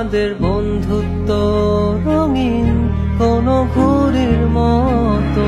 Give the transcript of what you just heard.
আমাদের বন্ধুত্ব রঙিন কোন ঘুরির মতো।